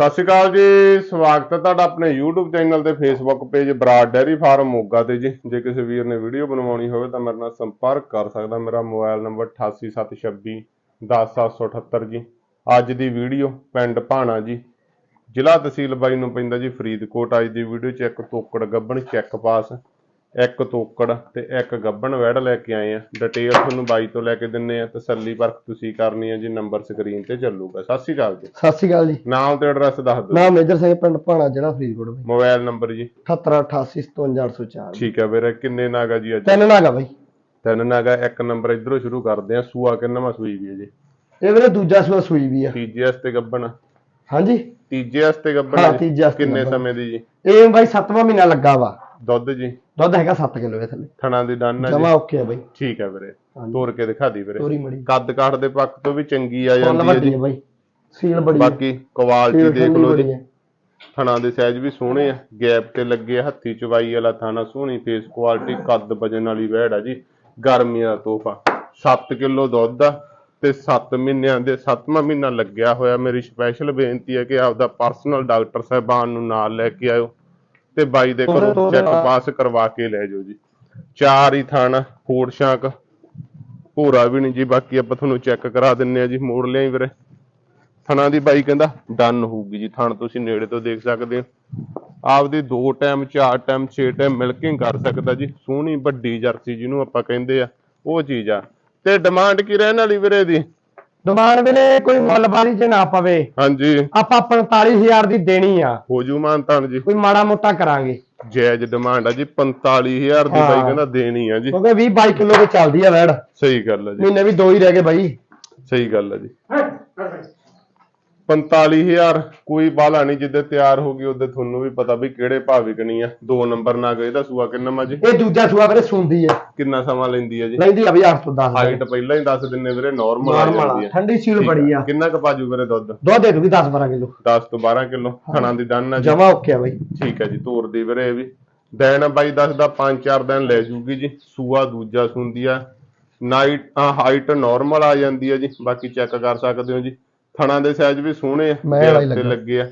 ਸਤਿ ਸ਼੍ਰੀ ਅਕਾਲ ਜੀ, ਸਵਾਗਤ ਹੈ ਤੁਹਾਡਾ ਆਪਣੇ YouTube ਚੈਨਲ ਤੇ Facebook page Brar dairy farm Moga ਤੇ ਜੀ। ਜੇ ਕਿਸੇ ਵੀਰ ਨੇ ਵੀਡੀਓ ਬਣਵਾਉਣੀ ਹੋਵੇ ਤਾਂ ਮੇਰੇ ਨਾਲ ਸੰਪਰਕ ਕਰ ਸਕਦਾ। ਮੇਰਾ ਮੋਬਾਈਲ ਨੰਬਰ 8876 10778 ਜੀ। ਅੱਜ ਦੀ ਵੀਡੀਓ ਪਿੰਡ ਭਾਣਾ ਜੀ। ਜ਼ਿਲ੍ਹਾ ਤਹਿਸੀਲ ਬਾਈ ਨੂੰ ਪੈਂਦਾ ਜੀ ਫਰੀਦਕੋਟ। ਅੱਜ ਦੀ ਵੀਡੀਓ 'ਚ ਇੱਕ ਤੋਕੜ ਗੱਬਣ ਚੈੱਕ ਪਾਸ ਇੱਕ ਤੋਕੜ ਤੇ ਇੱਕ ਗੱਬਣ ਵੈੜ ਲੈ ਕੇ ਆਏ ਆ। ਡਿਟੇਲ ਤੁਹਾਨੂੰ ਬਾਈ ਤੋਂ ਲੈ ਕੇ ਦਿੰਨੇ ਆ ਤਸੱਲੀ ਪਰਖ ਤੁਸੀਂ ਕਰਨੀ ਹੈ ਜੀ ਨੰਬਰ ਸਕਰੀਨ ਤੇ ਚੱਲੂਗਾ। ਸਤਿ ਸ਼੍ਰੀ ਅਕਾਲ ਜੀ। ਸਤਿ ਸ਼੍ਰੀ ਅਕਾਲ ਜੀ। ਨਾਮ ਤੇ ਐਡਰੈਸ ਦੱਸ ਦਿਓ। ਨਾਮ ਮੇਜਰ ਸਿੰਘ ਪਿੰਡ ਭਾਣਾ ਜਿਹੜਾ ਫਰੀਦਕੋਟ ਬਈ। ਮੋਬਾਈਲ ਨੰਬਰ ਜੀ। 7888575804 ਠੀਕ ਹੈ ਵੀਰੇ ਕਿੰਨੇ ਨਾਗਾ ਜੀ ਅੱਜ? ਤਿੰਨ ਨਾਗਾ ਬਈ। ਤਿੰਨ ਨਾਗਾ ਇੱਕ ਨੰਬਰ ਇਧਰੋਂ ਸ਼ੁਰੂ ਕਰਦੇ ਆ। ਸੂਆ ਕਿੰਨਵਾਂ ਸੂਈ ਵੀ ਹੈ ਜੀ? ਇਹ ਵੀਰੇ ਦੂਜਾ ਸੂਆ ਸੂਈ ਵੀ ਆ। ਤੀਜੇ ਹਸਤੇ ਗੱਬਣ। ਹਾਂਜੀ। ਤੀਜੇ ਹਸਤੇ ਗੱਬਣ ਹਾਂ? ਤੀਜੇ ਕਿੰਨੇ। ਸਮੇਂ ਦੀ ਜੀ? ਇਹ ਬਾਈ 7ਵਾਂ ਮਹੀਨਾ ਲੱਗਾ ਵਾ। ਦੁੱਧ ਜੀ। ਦੁੱਧ ਹੈਗਾ 7 ਕਿਲੋ ਇਹ ਥੱਲੇ। ਥਣਾ ਦੀ ਡੰਨ ਹੈ ਜਮਾ ਜੀ ਓਕੇ ਆ ਬਈ। ਠੀਕ ਹੈ ਵੀਰੇ। ਹਾਂਜੀ। ਤੋੜ ਕੇ ਦਿਖਾ ਦੀ ਵੀਰੇ। ਤੋਰੀ ਮੜੀ। ਕੱਦ ਕਾਠ ਦੇ ਪੱਖ ਤੋਂ ਵੀ ਚੰਗੀ ਆ ਫੁੱਲ ਜਾਂਦੀ ਹੈ ਵੱਡੀ ਜੀ। ਆ ਬਾਈ। ਸੀਲ ਬੜੀ ਆ। ਬਾਕੀ ਕੁਆਲਿਟੀ ਸੀਲ ਦੇਖ ਠੰਡੀ ਲਓ ਬੜੀ ਜੀ ਆ। ਥਣਾ ਦੇ ਸਾਈਜ਼ ਵੀ ਸੋਹਣੇ ਆ। ਗੈਪ ਤੇ ਲੱਗੇ ਆ, ਹੱਥੀ ਚਵਾਈ ਵਾਲਾ ਥਾਣਾ ਸੋਹਣੀ ਫੇਸ ਕੁਆਲਿਟੀ ਕੱਦ ਵਜਨ ਵਾਲੀ ਵਹਿੜ ਆ ਜੀ। ਗਰਮੀਆਂ ਦਾ ਤੋਹਫਾ 7 ਕਿਲੋ ਦੁੱਧ ਆ ਤੇ 7 ਮਹੀਨਿਆਂ ਦੇ 7ਵਾਂ ਮਹੀਨਾ ਲੱਗਿਆ ਹੋਇਆ। ਮੇਰੀ ਸਪੈਸ਼ਲ ਬੇਨਤੀ ਹੈ ਕਿ ਆਪਦਾ ਪਰਸਨਲ ਡਾਕਟਰ ਸਾਹਿਬਾਨ ਨੂੰ ਨਾਲ ਲੈ ਕੇ ਆਇਓ। ਤੇ ਬਾਈ ਦੇ ਘਰੋਂ ਚੈੱਕ। ਪਾਸ ਕਰਵਾ ਕੇ ਲੈ ਜਾਓ ਜੀ। ਚਾਰ ਹੀ ਥਾਣਾ ਫੋੜ ਸ਼ਾਂਕ ਭੂਰਾ ਵੀ ਨਹੀਂ ਜੀ ਬਾਕੀ ਆਪਾਂ ਤੁਹਾਨੂੰ ਚੈੱਕ ਕਰਾ ਦਿੰਨੇ ਆ ਜੀ ਮੋੜ ਲਿਆਈ ਵੀਰੇ। ਥਣਾ ਦੀ ਬਾਈ ਕਹਿੰਦਾ ਡਨ ਹੋਊਗੀ ਜੀ ਥਣ ਤੁਸੀਂ ਨੇੜੇ ਤੋਂ ਦੇਖ ਸਕਦੇ ਹੋ। ਆਪਦੀ ਦੋ ਟਾਈਮ ਚਾਰ ਟਾਈਮ ਛੇ ਟਾਈਮ ਮਿਲਕਿੰਗ ਕਰ ਸਕਦਾ ਜੀ। ਸੋਹਣੀ ਵੱਡੀ ਜਰਸੀ ਜਿਹਨੂੰ ਆਪਾਂ ਕਹਿੰਦੇ ਆ ਉਹ ਚੀਜ਼ ਆ। ਤੇ ਡਿਮਾਂਡ ਕੀ ਰਹਿਣ ਵਾਲੀ ਵੀਰੇ ਦੀ ਦੁਕਾਨ ਵੇਲੇ ਕੋਈ ਮੁੱਲ ਬਾਰੀ ਚ ਨਾ ਪਵੇ। ਹਾਂਜੀ। ਆਪਾਂ 45000 ਦੀ ਦੇਣੀ ਆ। ਹੋ ਜੂ ਮਾਨਤਾਨ ਜੀ। ਕੋਈ ਮਾੜਾ ਮੋਟਾ ਕਰਾਂਗੇ। ਜਾਇਜ਼ ਡਿਮਾਂਡ ਆ ਜੀ 45000 ਦੀ ਬਾਈ। ਕਹਿੰਦਾ ਦੇਣੀ ਆ ਜੀ। ਕਿਉਂਕਿ 20 22 ਕਿਲੋ ਤੇ ਚੱਲਦੀ ਆ ਵੈੜ ਸਹੀ ਗੱਲ ਆ ਜੀ। ਮਹੀਨੇ ਵੀ ਦੋ ਹੀ ਰਹਿ ਗਏ ਬਾਈ। ਸਹੀ ਗੱਲ ਆ ਜੀ। 45000 ਕੋਈ ਬਾਲਾ ਨਹੀਂ ਜਿੱਦੇ ਤਿਆਰ ਹੋ ਗਈ ਉਹਦੇ ਤੁਹਾਨੂੰ ਵੀ ਪਤਾ ਵੀ ਕਿਹੜੇ ਭਾਅ ਵਿਕਣੀ ਆ। ਦੋ ਨੰਬਰ ਨਾ ਗਏ ਤਾਂ ਸੂਆ ਕਿੰਨਾ ਮਾ ਜੀ ਇਹ ਦੂਜਾ ਸੂਆ ਵੀਰੇ ਸੁੰਦੀ ਆ। ਕਿੰਨਾ ਸਮਾਂ ਲੈਂਦੀ ਆ ਜੀ? ਲੈਂਦੀ ਆ ਵੀ 8 ਤੋਂ 10 ਹਾਈਟ ਪਹਿਲਾਂ ਹੀ ਦੱਸ ਦਿੰਨੇ ਵੀਰੇ ਨਾਰਮਲ ਆ ਜਾਂਦੀ ਆ ਆ। ਠੰਡੀ ਸੀਲ ਬੜੀ ਆ। ਕਿੰਨਾ ਕੁ ਪਾਜੂ ਵੀਰੇ ਦੁੱਧ? ਦੁੱਧ ਦੇ ਦੂਗੀ 10 12 ਕਿਲੋ। 10 ਤੋਂ 12 ਕਿਲੋ ਥਣਾ ਦੀ ਡੰਨ ਆ ਜੀ। ਜਮਾ ਓਕੇ ਆ ਬਾਈ। ਠੀਕ ਹੈ ਜੀ ਤੋਰ ਦੀ ਵੀਰੇ ਇਹ ਵੀ। ਦਿਨ ਬਾਈ ਦੱਸਦਾ 5-4 ਦਿਨ ਲੈ ਜੂਗੀ ਜੀ। ਸੂਆ ਦੂਜਾ ਸੁੰਦੀ ਆ। ਨਾਈਟ ਹਾਈਟ ਨਾਰਮਲ ਆ ਜਾਂਦੀ ਹੈ ਜੀ। ਬਾਕੀ ਚੈੱਕ ਕਰ ਸਕਦੇ ਹੋ ਜੀ। ਥਣਾ ਦੇ ਸਾਈਜ਼ ਵੀ ਸੋਹਣੇ ਆ ਮੈਂ ਵਾਲਾ ਹੀ ਤੇ ਲੱਗਾ। ਲੱਗੇ ਆ।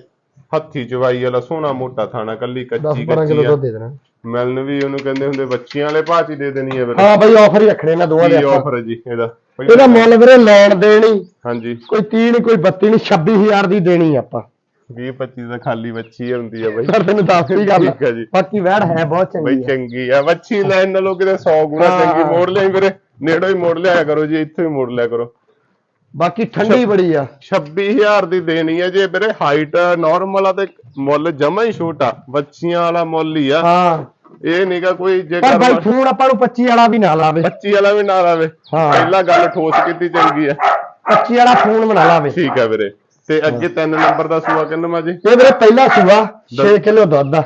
ਹੱਥੀ ਚਵਾਈ ਵਾਲਾ ਸੋਹਣਾ ਮੋਟਾ ਥਾਣਾ ਕੱਲੀ 10 ਕੱਚੀ 12 ਕੱਚੀ ਕਿਲੋ ਆ। ਦੁੱਧ ਦੇ ਦੇਣਾ। ਮਿਲਣ ਵੀ ਉਹਨੂੰ ਕਹਿੰਦੇ ਹੁੰਦੇ ਬੱਚੀਆਂ ਵਾਲੇ ਭਾਅ 'ਚ ਹੀ ਦੇ ਦੇਣੀ ਹੈ ਵੀਰੇ। ਹਾਂ ਬਾਈ ਆਫਰ ਹੀ ਰੱਖਣੇ ਨਾ ਦੋਵਾਂ ਦੇ ਕੀ ਆਪਾਂ। ਆਫਰ ਹੈ ਜੀ ਇਹਦਾ? ਇਹਦਾ ਮੁੱਲ ਵੀਰੇ ਲੈਣ ਦੇਣੀ। ਹਾਂਜੀ। ਕੋਈ 30 ਨਹੀਂ ਕੋਈ 32 ਨਹੀਂ 26000 ਦੀ ਦੇਣੀ ਆਪਾਂ। 20 25 ਦਾ ਖਾਲੀ ਬੱਚੀ ਹੁੰਦੀ ਆ ਬਾਈ। ਸਰ ਤੈਨੂੰ ਦੱਸ ਹੀ ਗੱਲ ਠੀਕ ਹੈ ਜੀ। ਬਾਕੀ ਵੈੜ ਹੈ ਬਹੁਤ ਬਈ ਚੰਗੀ ਆ। ਚੰਗੀ ਆ ਬੱਚੀ ਲੈਣ ਨਾਲੋਂ ਕਿਤੇ 100 ਗੁਣਾ ਹਾਂ। ਚੰਗੀ ਮੋੜ ਲਿਆਈ ਵੀਰੇ। ਨੇੜੋਂ ਹੀ ਮੋੜ ਲਿਆਇਆ ਕਰੋ ਜੀ ਇੱਥੋਂ ਹੀ ਮੋੜ ਲਿਆ ਕਰੋ। ਬਾਕੀ ਠੰਡੀ ਬੜੀ ਆ। 26000 ਦੀ ਦੇਣੀ ਹੈ ਜੇ ਵੀਰੇ ਹਾਈਟ ਨਾਰਮਲ ਆ ਤੇ ਮੁੱਲ ਜਮਾ ਹੀ ਛੋਟਾ ਬੱਚੀਆਂ ਵਾਲਾ ਮੁੱਲ ਹੀ ਆ। ਹਾਂ। ਇਹ ਨਹੀਂਗਾ ਕੋਈ ਪਰ ਜੇਕਰ ਬਾਈ ਫੋਨ ਆਪਾਂ ਨੂੰ 25 ਵਾਲਾ ਵੀ ਨਾ ਲਾਵੇ। ਬੱਚੀ ਵਾਲਾ ਵੀ ਨਾ ਆਵੇ ਹਾਂ। ਪਹਿਲਾਂ ਗੱਲ ਠੋਸ ਕੀਤੀ ਚੰਗੀ ਆ। 25 ਵਾਲਾ ਫੋਨ ਬਣਾ ਲਾਵੇ। ਠੀਕ ਆ ਵੀਰੇ। ਤੇ ਅੱਗੇ ਤਿੰਨ ਨੰਬਰ ਦਾ ਸੂਆ ਕਿੰਨਾ ਜੀ? ਇਹ ਵੀਰੇ ਪਹਿਲਾ ਸੂਆ 6 ਕਿਲੋ ਦੁੱਧ ਆ।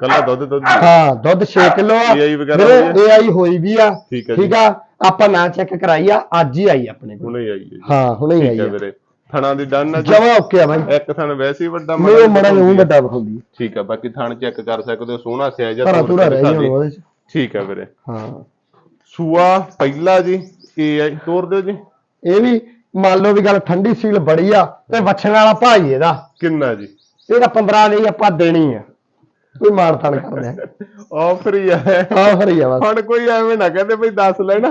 ਕੱਲਾ ਦੁੱਧ ਦੁੱਧ ਹਾਂ ਦੁੱਧ 6 ਕਿਲੋ ਆ। AI ਵਗੈਰਾ ਵੀਰੇ ਹੋਈ AI ਹੋਈ ਵੀ ਆ। ਠੀਕ ਹੈ ਜੀ। ਠੀਕ ਆ? ਆਪਾਂ ਨਾ ਚੈੱਕ ਕਰਾਈ ਆ। ਅੱਜ ਹੀ ਆਈ ਆਪਣੇ ਕੋਲ। ਹੁਣੇ ਆਈ ਹੈ ਜੀ। ਹਾਂ ਹੁਣੇ ਹੀ ਠੀਕ ਹੈ ਆ। ਵੀਰੇ। ਥਣਾ ਦੀ ਡਨ ਆ ਜੀ। ਜਮਾ ਓਕੇ ਆ ਬਾਈ। ਇੱਕ ਥਣ ਵੈਸੇ ਹੀ ਵੱਡਾ ਮੇਰੇ ਮੜਾ ਨੂੰ ਆ। ਵੱਡਾ ਵਿਖਾਉਂਦੀ ਠੀਕ ਆ ਬਾਕੀ ਥਣ ਚੈੱਕ ਕਰ ਸਕਦੇ ਹੋ। ਸੋਹਣਾ ਸਿਆ ਜਾਂ ਭਰਾ ਥੋੜਾ ਰਹਿ ਗਿਆ ਉਹਦੇ ਚ। ਠੀਕ ਆ ਵੀਰੇ। ਹਾਂ। ਸੂਆ ਪਹਿਲਾ ਜੀ ਇਹ ਹੈ ਤੋਰ ਦਿਓ ਜੀ। ਇਹ ਵੀ ਮੰਨ ਲਓ ਵੀ ਗੱਲ ਠੰਡੀ ਸੀਲ ਬੜੀ ਆ ਤੇ ਵੱਛਣ ਵਾਲਾ ਭਾਈ ਇਹਦਾ। ਕਿੰਨਾ ਜੀ? ਇਹਦਾ 15 ਨਹੀਂ ਆਪਾਂ ਦੇਣੀ ਆ। ਕੋਈ ਮਾਰ ਤਾਣ ਕਰਦੇ ਆਫਰ ਹੀ ਹੈ ਆ। ਆਫਰ ਹੀ ਆ ਬਸ। ਹੁਣ ਕੋਈ ਐਵੇਂ ਨਾ ਕਹਿੰਦੇ ਬਈ ਦੱਸ ਲੈਣਾ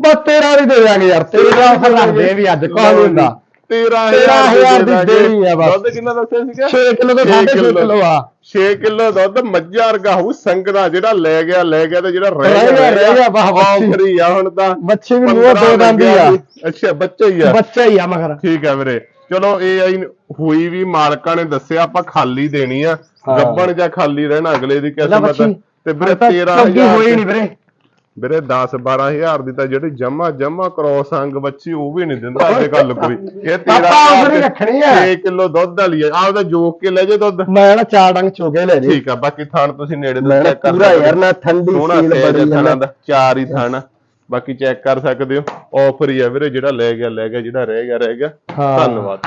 ਬਸ 13 ਦੀ ਦੇ ਦਿਆਂਗੇ ਯਾਰ ਤੇਰੇ ਦਾ ਆਫਰ ਰੱਖਦੇ ਵੀ ਅੱਜ ਕੋਈ ਹੁੰਦਾ? 13000 ਦੀ ਦੇਣੀ ਆ ਬਸ। ਦੁੱਧ ਕਿੰਨਾ ਦੱਸਿਆ ਸੀਗਾ? 6 ਕਿਲੋ ਛੇ 6.5 ਕਿਲੋ। ਆ। 6 ਕਿਲੋ ਦੁੱਧ ਮੱਝਾਂ ਵਰਗਾ ਹੋਊ ਸੰਗਦਾ ਜਿਹੜਾ ਲੈ ਗਿਆ ਲੈ ਗਿਆ ਤੇ ਜਿਹੜਾ ਰਹਿ ਗਿਆ, ਰਹਿ ਗਿਆ, ਵਾਹ, ਬੱਚੀ। ਆਫਰ ਹੀ ਆ ਹੁਣ ਤਾਂ। ਬੱਚੇ ਵੀ ਮੂੰਹ ਦੋ ਦੰਦ ਹੀ ਆ। ਅੱਛਾ ਬੱਚਾ ਹੀ ਆ। ਬੱਚਾ ਹੀ ਆ ਮਗਰ। ਠੀਕ ਆ ਵੀਰੇ। ਚਲੋ ਇਹ ਆਈ ਹੋਈ ਵੀ ਮਾਲਕਾਂ ਨੇ ਦੱਸਿਆ ਆਪਾਂ ਖਾਲੀ ਦੇਣੀ ਆ ਹਾਂ। ਗੱਬਣ ਜਾਂ ਖਾਲੀ ਰਹਿਣਾ ਅਗਲੇ ਦੀ ਕਿਸਮਤ ਬੱਚੀ ਤੇ ਵੀਰੇ ਚੰਗੀ 13000 ਹੋਈ ਨਹੀਂ ਵੀਰੇ। ਵੀਰੇ 10 12000 ਦੀ ਤਾਂ ਜਿਹੜੀ ਜਮਾ ਜਮਾ ਕ੍ਰੋਸ ਅੰਗ ਬੱਚੀ ਉਹ ਵੀ ਨਹੀਂ ਦਿੰਦਾ ਅੱਜ ਕੱਲ ਕੋਈ। ਇਹ ਤੇਰਾ ਆਪਾਂ ਆਫਰ ਹੀ ਰੱਖਣੀ ਆ। 6 ਕਿਲੋ ਦੁੱਧ ਵਾਲੀ ਆ। ਆਪਦਾ ਜੋਕ ਕੇ ਲੈ ਜੇ ਦੁੱਧ। ਮੈਂ ਨਾ ਚਾਰ ਡੰਗ ਚੋਗੇ ਲੈ ਜੀ। ਠੀਕ ਆ ਬਾਕੀ ਥਾਣ ਤੁਸੀਂ ਨੇੜੇ ਤੋਂ ਚੈੱਕ ਕਰ ਪੂਰਾ ਯਾਰ ਹੋ। ਨਾ ਠੰਡੀ ਸੀਲ ਬੜੀ ਥਾਣਾ ਦਾ ਚਾਰ ਹੀ ਥਾਣਾ ਬਾਕੀ ਚੈੱਕ ਕਰ ਸਕਦੇ ਹੋ। ਆਫਰ ਹੀ ਆ ਵੀਰੇ ਜਿਹੜਾ ਲੈ ਗਿਆ ਲੈ ਗਿਆ ਜਿਹੜਾ ਰਹਿ ਗਿਆ ਰਹਿ ਗਿਆ। ਧੰਨਵਾਦ।